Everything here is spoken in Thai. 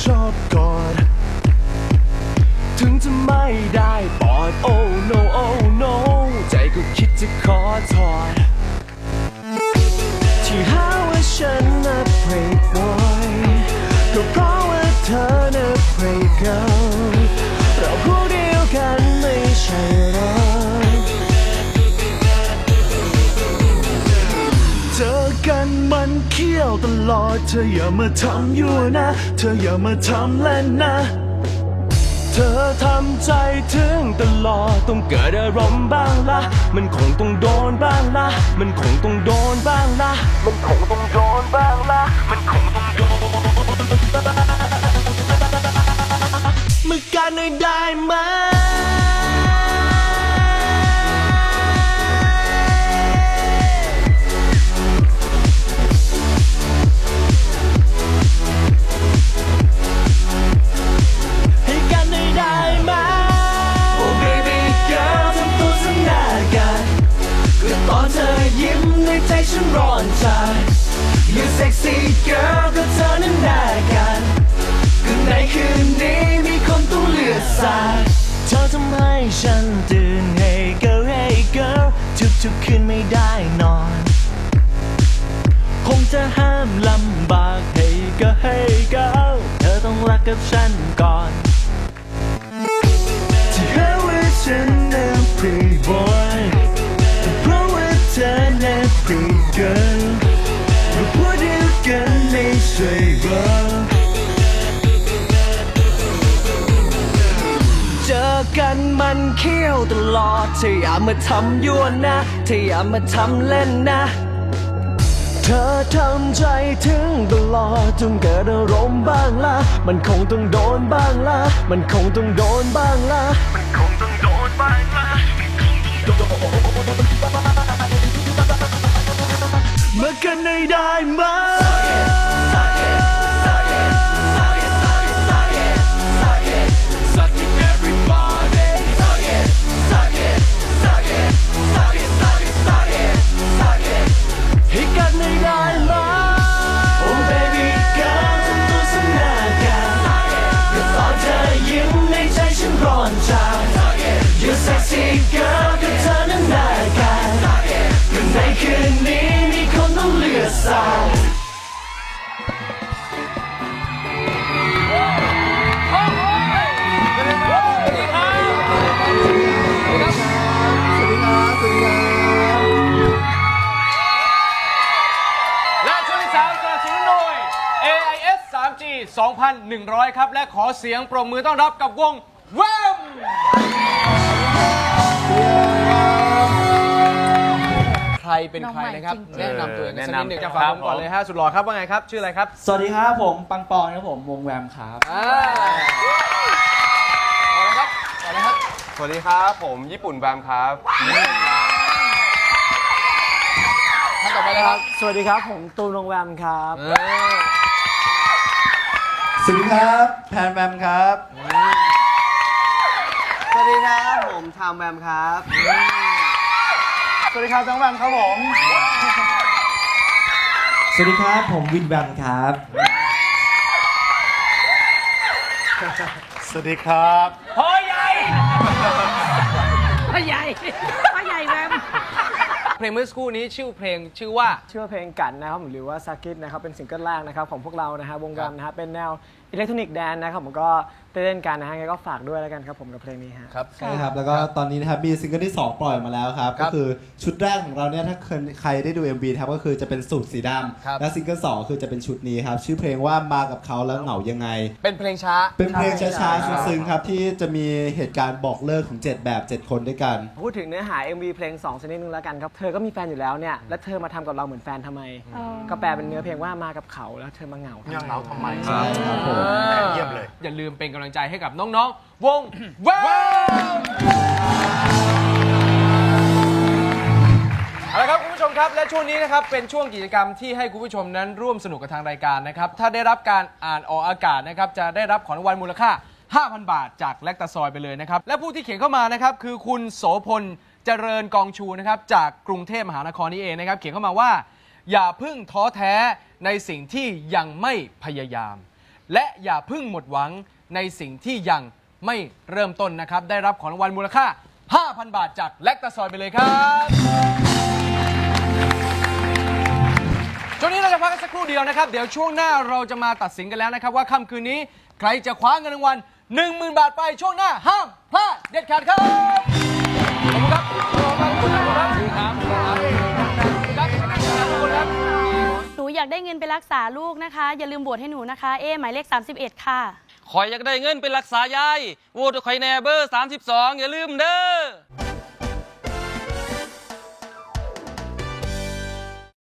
ชอบกอด ถึงจะไม่ได้ปอด oh no oh no ใจก็คิดจะขอถอด ที่หาว่าฉันน่ะ playboy ก็เพราะว่าเธอน่ะ play ธออย่ามาทำยั่วนะ เธออย่ามาทำเล่นนะ เธอทำใจถึงตลอดต้องเกิดอารมณ์บ้างละ มันคงต้องโดนบ้างละ มันคงต้องโดนบ้างละ มันคงต้องโดนบ้างละ มันคงต้องโดนเมื่อกันหน่อยได้ไหม ฉันร้อนใจ You sexy girl ก็เธอนั้นหน้ากันก็ในคืนนี้มีคนต้องเลือดสาดเธอทำให้ฉันตื่น Hey girl Hey girl ทุกๆคืนไม่ได้นอน คงจะห้ามลำบากให้ก็ให้เก้าเธอต้องรักกับฉันก่อนที่หาว่าฉันน่ะ pretty boy ลอดเธออย่ามาทำยั่วนะเธออย่ามาทำเล่นนะ เธอทำใจถึงตลอดจนเกิดอารมณ์บ้างละมันคงต้องโดนบ้างละมันคงต้องโดนบ้างละมันคงต้องโดนบ้างละเมื่อกันได้ได้ไหม 2100 ครับ และขอเสียงปรบมือต้อนรับกับวงแวมใครเป็นใครนะครับ น้องใหม่จริงๆ แนะนำตัวเองกันสักนิดหนึ่งแนะนำจะฟังผมก่อนเลยฮะสุดหล่อครับว่าไงครับ ชื่ออะไรครับ สวัสดีครับผมปังปอนครับผมวงแวมครับ อ่าต่อเลยครับต่อเลยครับ สวัสดีครับ ผมญี่ปุ่นแบมครับ ท่านต่อไปเลยครับ สวัสดีครับ ผมตูนวงแวมครับ เออ สวัสดีครับแพนแวมครับ สวัสดีครับผมทามแวมครับ สวัสดีครับจังแวมครับผม สวัสดีครับผมวินแวมครับ สวัสดีครับพ่อใหญ่พ่อใหญ่แวม เพลงเมื่อสักครู่นี้ชื่อเพลงชื่อว่า ชื่อว่าเพลงกันนะครับผมหรือว่าซากิ t นะครับเป็นซิงเกิลแรกนะครับของพวกเรานะฮะวงแวมนะฮะเป็นแนวอิเล็กทรอนิกส์แดนนะครับผมก็เล่นกันนะฮะงั้นก็ฝากด้วยแล้วกันครับผมกับเพลงนี้ฮะ ครับ ใช่ครับ แล้วก็ตอนนี้นะครับมีซิงเกิลที่ 2 ปล่อยมาแล้วครับ ครัก็บคือชุดแรกของเราเนี่ยถ้าใครได้ดู MV นะครับก็คือจะเป็นสูตรสีดครับำและซิงเกิลสองคือจะเป็นชุดนี้ครับ ชื่อเพลงว่ามากับเขาแล้วเหงายังไง เป็นเพลงช้า เป็นเพลงใช่ช้าใช่ๆซึ้งๆครับ ที่จะมีเหตุการณ์บอกเลิกของ 7 แบบ 7 คนด้วยกัน พูดถึงเนื้อหา MV เพลง 2 ชนิดนึงแล้วกันครับ เธอก็มีแฟนอยู่แล้วเนี่ย แล้วเธอมาทำกับเราเหมือนแฟนทำไมก็แปลเป็นเนื้อเพลงว่ามากับเขาแล้วเธอมาเหงาทำไมเหงาทำไมใช่ครับผม เยี่ยมเลย อย่าลืมเป็นกำลังใจให้กับน้องๆ วงแวมเอาละครับคุณผู้ชมครับ และช่วงนี้นะครับเป็นช่วงกิจกรรมที่ให้คุณผู้ชมนั้นร่วมสนุกกับทางรายการนะครับ ถ้าได้รับการอ่านออกอากาศนะครับ จะได้รับของรางวัลมูลค่า 5,000 บาทจากแลคตาซอยไปเลยนะครับ และผู้ที่เขียนเข้ามานะครับคือคุณโสพล เจริญกองชูนะครับจากกรุงเทพมหานครนี่เองนะครับ เขียนเข้ามาว่า อย่าพิ่งท้อแท้ในสิ่งที่ยังไม่พยายาม และอย่าพึ่งหมดหวังในสิ่งที่ยังไม่เริ่มต้นนะครับ ได้รับของรางวัลมูลค่า 5,000 บาทจากแลคตาซอยไปเลยครับช่วงนี้เราจะพักกันสักครู่เดียวนะครับ เดี๋ยวช่วงหน้าเราจะมาตัดสินกันแล้วนะครับ ว่าค่ำคืนนี้ใครจะคว้าเงินรางวัล10,000 บาทไปช่วงหน้าห้ามพลาดเด็ดขาดครับ ครับขอบคุณครับครับหนูอยากได้เงินไปรักษาลูกนะคะ อย่าลืมบวชให้หนูนะคะ เอหมายเลข 31 ค่ะ คอยอยากได้เงินเป็นรักษายายโหวตคอยแนเบอร์ 32 อย่าลืมเด้อ